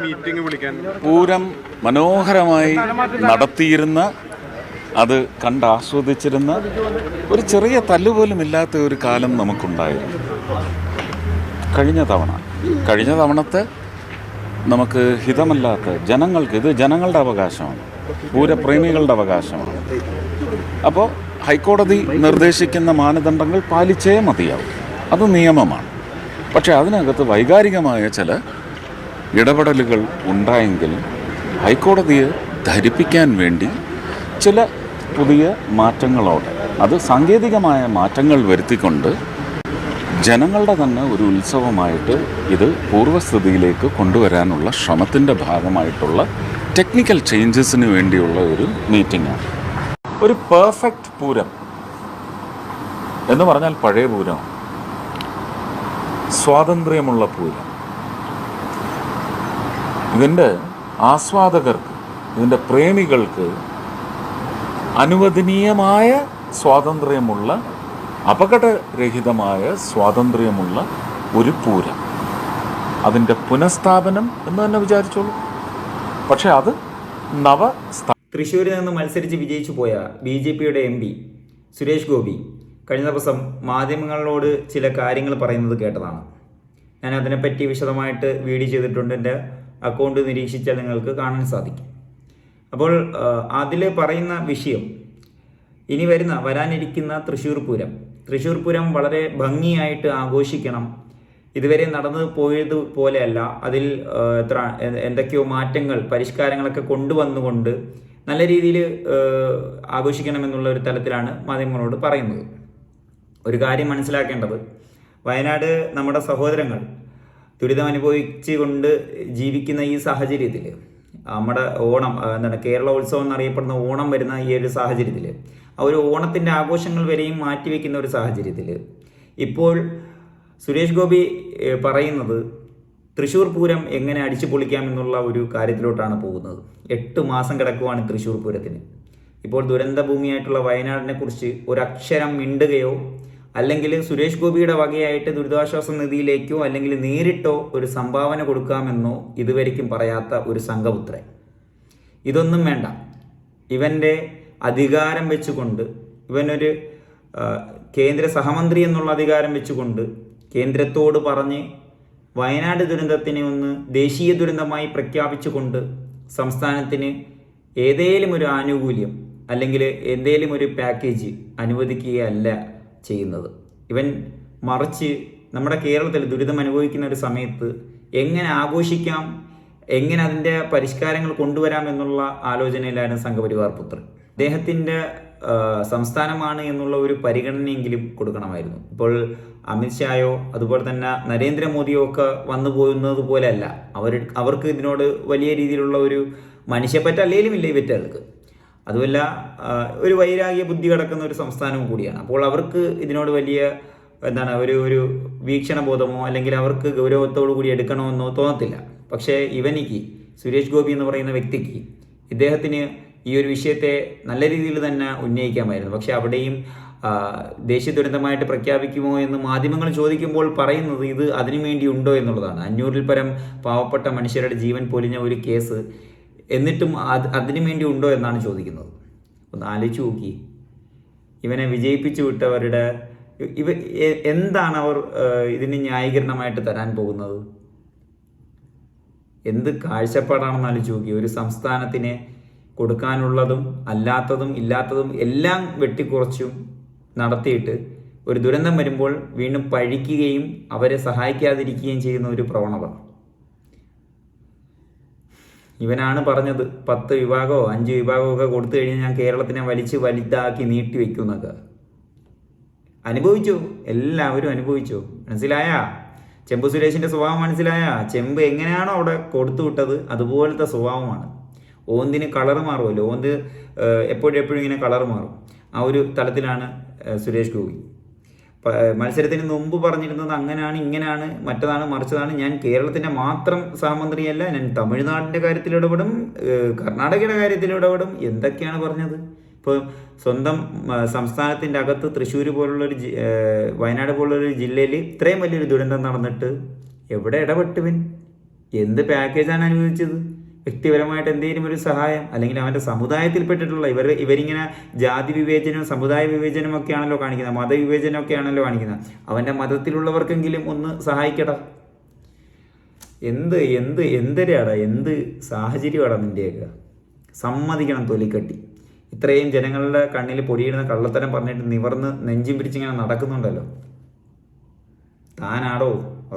Meeting വിളിക്കാൻ. പൂരം മനോഹരമായി നടത്തിയിരുന്ന അത് കണ്ടാസ്വദിച്ചിരുന്ന ഒരു ചെറിയ തല്ലുപോലും ഇല്ലാത്ത ഒരു കാലം നമുക്കുണ്ടായിരുന്നു. കഴിഞ്ഞ തവണ കഴിഞ്ഞ തവണത്തെ നമുക്ക് ഹിതമല്ലാത്ത ജനങ്ങൾക്ക് ഇത് ജനങ്ങളുടെ അവകാശമാണ് പൂരപ്രേമികളുടെ അവകാശമാണ്. അപ്പോൾ ഹൈക്കോടതി നിർദ്ദേശിക്കുന്ന മാനദണ്ഡങ്ങൾ പാലിച്ചേ മതിയാവും. അത് നിയമമാണ്. പക്ഷേ അതിനകത്ത് വൈകാരികമായ ചില ഇടപെടലുകൾ ഉണ്ടായെങ്കിൽ ഹൈക്കോടതിയെ ധരിപ്പിക്കാൻ വേണ്ടി ചില പുതിയ മാറ്റങ്ങളോടെ അത് സാങ്കേതികമായ മാറ്റങ്ങൾ വരുത്തിക്കൊണ്ട് ജനങ്ങളുടെ തന്നെ ഒരു ഉത്സവമായിട്ട് ഇത് പൂർവസ്ഥിതിയിലേക്ക് കൊണ്ടുവരാനുള്ള ശ്രമത്തിന്റെ ഭാഗമായിട്ടുള്ള ടെക്നിക്കൽ ചേഞ്ചസിന് വേണ്ടിയുള്ള ഒരു മീറ്റിംഗാണ് ഒരു പെർഫെക്റ്റ് പൂരം എന്ന് പറഞ്ഞാൽ പഴയ പൂരം സ്വാതന്ത്ര്യമുള്ള പൂരം. ഇതിന്റെ ആസ്വാദകർക്ക് ഇതിന്റെ പ്രേമികൾക്ക് അനുവദനീയമായ സ്വാതന്ത്ര്യമുള്ള അപകടരഹിതമായ സ്വാതന്ത്ര്യമുള്ള ഒരു പൂരം. അതിന്റെ പുനഃസ്ഥാപനം എന്ന് തന്നെ വിചാരിച്ചോളൂ. പക്ഷെ അത് നവ തൃശ്ശൂരിൽ നിന്ന് മത്സരിച്ച് വിജയിച്ചു പോയ ബി ജെ പിയുടെ എം പി സുരേഷ് ഗോപി കഴിഞ്ഞ ദിവസം മാധ്യമങ്ങളോട് ചില കാര്യങ്ങൾ പറയുന്നത് കേട്ടതാണ്. ഞാൻ അതിനെപ്പറ്റി വിശദമായിട്ട് വീഡിയോ ചെയ്തിട്ടുണ്ട്. എന്റെ അക്കൗണ്ട് നിരീക്ഷിച്ചാൽ നിങ്ങൾക്ക് കാണാൻ സാധിക്കും. അപ്പോൾ അതിൽ പറയുന്ന വിഷയം ഇനി വരുന്ന വരാനിരിക്കുന്ന തൃശ്ശൂർ പൂരം. തൃശ്ശൂർ പൂരം വളരെ ഭംഗിയായിട്ട് ആഘോഷിക്കണം. ഇതുവരെ നടന്നു പോയത് പോലെയല്ല. അതിൽ എത്ര എന്തൊക്കെയോ മാറ്റങ്ങൾ പരിഷ്കാരങ്ങളൊക്കെ കൊണ്ടുവന്നുകൊണ്ട് നല്ല രീതിയിൽ ആഘോഷിക്കണമെന്നുള്ള ഒരു തലത്തിലാണ് മാധ്യമങ്ങളോട് പറയുന്നത്. ഒരു കാര്യം മനസ്സിലാക്കേണ്ടത്. വയനാട് നമ്മുടെ സഹോദരങ്ങൾ ദുരിതം അനുഭവിച്ചുകൊണ്ട് ജീവിക്കുന്ന ഈ സാഹചര്യത്തിൽ നമ്മുടെ ഓണം എന്താണ് കേരള ഉത്സവം എന്നറിയപ്പെടുന്ന ഓണം വരുന്ന ഈ ഒരു സാഹചര്യത്തിൽ ആ ഒരു ഓണത്തിന്റെ ആഘോഷങ്ങൾ വരെയും മാറ്റിവെക്കുന്ന ഒരു സാഹചര്യത്തിൽ ഇപ്പോൾ സുരേഷ് ഗോപി പറയുന്നത് തൃശ്ശൂർ പൂരം എങ്ങനെ അടിച്ചു പൊളിക്കാം എന്നുള്ള ഒരു കാര്യത്തിലോട്ടാണ് പോകുന്നത്. എട്ട് മാസം കിടക്കുവാണ് തൃശ്ശൂർ പൂരത്തിന്. ഇപ്പോൾ ദുരന്ത ഭൂമിയായിട്ടുള്ള വയനാടിനെ കുറിച്ച് ഒരക്ഷരം മിണ്ടുകയോ അല്ലെങ്കിൽ സുരേഷ് ഗോപിയുടെ വകയായിട്ട് ദുരിതാശ്വാസ നിധിയിലേക്കോ അല്ലെങ്കിൽ നേരിട്ടോ ഒരു സംഭാവന കൊടുക്കാമെന്നോ ഇതുവരെയ്ക്കും പറയാത്ത ഒരു സംഘപുത്രൻ. ഇതൊന്നും വേണ്ട. ഇവന്റെ അധികാരം വെച്ചുകൊണ്ട് ഇവനൊരു കേന്ദ്ര സഹമന്ത്രി എന്നുള്ള അധികാരം വെച്ചുകൊണ്ട് കേന്ദ്രത്തോട് പറഞ്ഞ് വയനാട് ദുരന്തത്തിനെ ഒന്ന് ദേശീയ ദുരന്തമായി പ്രഖ്യാപിച്ചുകൊണ്ട് സംസ്ഥാനത്തിന് ഏതെങ്കിലും ഒരു ആനുകൂല്യം അല്ലെങ്കിൽ എന്തെങ്കിലും ഒരു പാക്കേജ് അനുവദിക്കുകയല്ല ചെയ്യുന്നത്. ഇവൻ മറിച്ച് നമ്മുടെ കേരളത്തിൽ ദുരിതം അനുഭവിക്കുന്ന ഒരു സമയത്ത് എങ്ങനെ ആഘോഷിക്കാം എങ്ങനെ അതിന്റെ പരിഷ്കാരങ്ങൾ കൊണ്ടുവരാം എന്നുള്ള ആലോചനയിലായിരുന്നു സംഘപരിവാർ പുത്രൻ. അദ്ദേഹത്തിന്റെ സംസ്ഥാനമാണ് എന്നുള്ള ഒരു പരിഗണനയെങ്കിലും കൊടുക്കണമായിരുന്നു. ഇപ്പോൾ അമിത്ഷായോ അതുപോലെ തന്നെ നരേന്ദ്രമോദിയോ ഒക്കെ വന്നു പോകുന്നത് പോലെയല്ല. അവർ അവർക്ക് ഇതിനോട് വലിയ രീതിയിലുള്ള ഒരു മനുഷ്യപ്പറ്റ അല്ലെങ്കിലും ഇല്ല ഇവറ്റകൾക്ക് അതുമല്ല ഒരു വൈരാഗ്യ ബുദ്ധി കിടക്കുന്ന ഒരു സംസ്ഥാനവും കൂടിയാണ്. അപ്പോൾ അവർക്ക് ഇതിനോട് വലിയ എന്താണ് ഒരു ഒരു വീക്ഷണബോധമോ അല്ലെങ്കിൽ അവർക്ക് ഗൗരവത്തോടു കൂടി എടുക്കണമെന്നോ തോന്നത്തില്ല. പക്ഷേ ഇവനിക്ക് സുരേഷ് ഗോപി എന്ന് പറയുന്ന വ്യക്തിക്ക് ഇദ്ദേഹത്തിന് ഈ ഒരു വിഷയത്തെ നല്ല രീതിയിൽ തന്നെ ഉന്നയിക്കാമായിരുന്നു. പക്ഷെ അവിടെയും ദേശീയ ദുരന്തമായിട്ട് പ്രഖ്യാപിക്കുമോ എന്ന് മാധ്യമങ്ങൾ ചോദിക്കുമ്പോൾ പറയുന്നത് ഇത് അതിനു വേണ്ടി ഉണ്ടോ എന്നുള്ളതാണ്. അഞ്ഞൂറിൽ പരം പാവപ്പെട്ട മനുഷ്യരുടെ ജീവൻ പൊലിഞ്ഞ ഒരു കേസ് എന്നിട്ടും അത് അതിനു വേണ്ടി ഉണ്ടോ എന്നാണ് ചോദിക്കുന്നത്. ഒന്ന് ആലോചിച്ച് നോക്കി. ഇവനെ വിജയിപ്പിച്ചു വിട്ടവരുടെ ഇവ എന്താണ് അവർ ഇതിന് ന്യായീകരണമായിട്ട് തരാൻ പോകുന്നത്? എന്ത് കാഴ്ചപ്പാടാണെന്ന് ആലോചിച്ച് നോക്കി. ഒരു സംസ്ഥാനത്തിന് കൊടുക്കാനുള്ളതും അല്ലാത്തതും ഇല്ലാത്തതും എല്ലാം വെട്ടിക്കുറച്ചും നടത്തിയിട്ട് ഒരു ദുരന്തം വരുമ്പോൾ വീണ്ടും പഴിക്കുകയും അവരെ സഹായിക്കാതിരിക്കുകയും ചെയ്യുന്ന ഒരു പ്രവണത. ഇവനാണ് പറഞ്ഞത് പത്ത് വിഭാഗമോ അഞ്ച് വിഭാഗമോ ഒക്കെ കൊടുത്തു കഴിഞ്ഞാൽ ഞാൻ കേരളത്തിനെ വലിച്ച് വലുതാക്കി നീട്ടി വെക്കുന്നൊക്കെ. അനുഭവിച്ചു എല്ലാവരും അനുഭവിച്ചു. മനസ്സിലായ? ചെമ്പു സുരേഷിന്റെ സ്വഭാവം മനസ്സിലായ? ചെമ്പ് എങ്ങനെയാണോ അവിടെ കൊടുത്തു വിട്ടത് അതുപോലത്തെ സ്വഭാവമാണ്. ഓന്തിന് കളർ മാറുമല്ലോ ഓന്ത് എപ്പോഴും എപ്പോഴും ഇങ്ങനെ കളർ മാറും. ആ ഒരു തലത്തിലാണ് സുരേഷ് ഗോപി. മത്സരത്തിന് മുമ്പ് പറഞ്ഞിരുന്നത് അങ്ങനെയാണ് ഇങ്ങനെയാണ് മറ്റതാണ് മറിച്ചതാണ്. ഞാൻ കേരളത്തിന്റെ മാത്രം സഹമന്ത്രിയല്ല ഞാൻ തമിഴ്നാടിന്റെ കാര്യത്തിൽ ഇടപെടും കർണാടകയുടെ കാര്യത്തിൽ ഇടപെടും. എന്തൊക്കെയാണ് പറഞ്ഞത്? ഇപ്പോൾ സ്വന്തം സംസ്ഥാനത്തിന്റെ അകത്ത് തൃശ്ശൂർ പോലുള്ളൊരു വയനാട് പോലുള്ളൊരു ജില്ലയിൽ ഇത്രയും വലിയൊരു ദുരന്തം നടന്നിട്ട് എവിടെ ഇടപെട്ടുവിൻ? എന്ത് പാക്കേജാണ് അനുവദിച്ചത്? വ്യക്തിപരമായിട്ട് എന്തെങ്കിലും ഒരു സഹായം അല്ലെങ്കിൽ അവന്റെ സമുദായത്തിൽപ്പെട്ടിട്ടുള്ള ഇവർ ഇവരിങ്ങനെ ജാതി വിവേചനവും സമുദായ വിവേചനവും ഒക്കെ ആണല്ലോ കാണിക്കുന്നത് മതവിവേചനം ഒക്കെ ആണല്ലോ കാണിക്കുന്നത്. അവന്റെ മതത്തിലുള്ളവർക്കെങ്കിലും ഒന്ന് സഹായിക്കടാ. എന്ത് എന്ത് എന്തരാടാ എന്ത് സാഹചര്യമാടാ നിന്റെയൊക്കെ? സമ്മതിക്കണം തൊലിക്കട്ടി. ഇത്രയും ജനങ്ങളുടെ കണ്ണിൽ പൊടിയിടുന്ന കള്ളത്തരം പറഞ്ഞിട്ട് നിവർന്ന് നെഞ്ചും പിടിച്ചിങ്ങനെ നടക്കുന്നുണ്ടല്ലോ. താനാടോ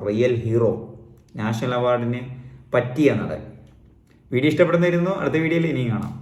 റിയൽ ഹീറോ നാഷണൽ അവാർഡിന് പറ്റിയ നടൻ. വീഡിയോ ഇഷ്ടപ്പെടുന്നതായിരുന്നു അടുത്ത വീഡിയോയിൽ ഇനിയും കാണാം.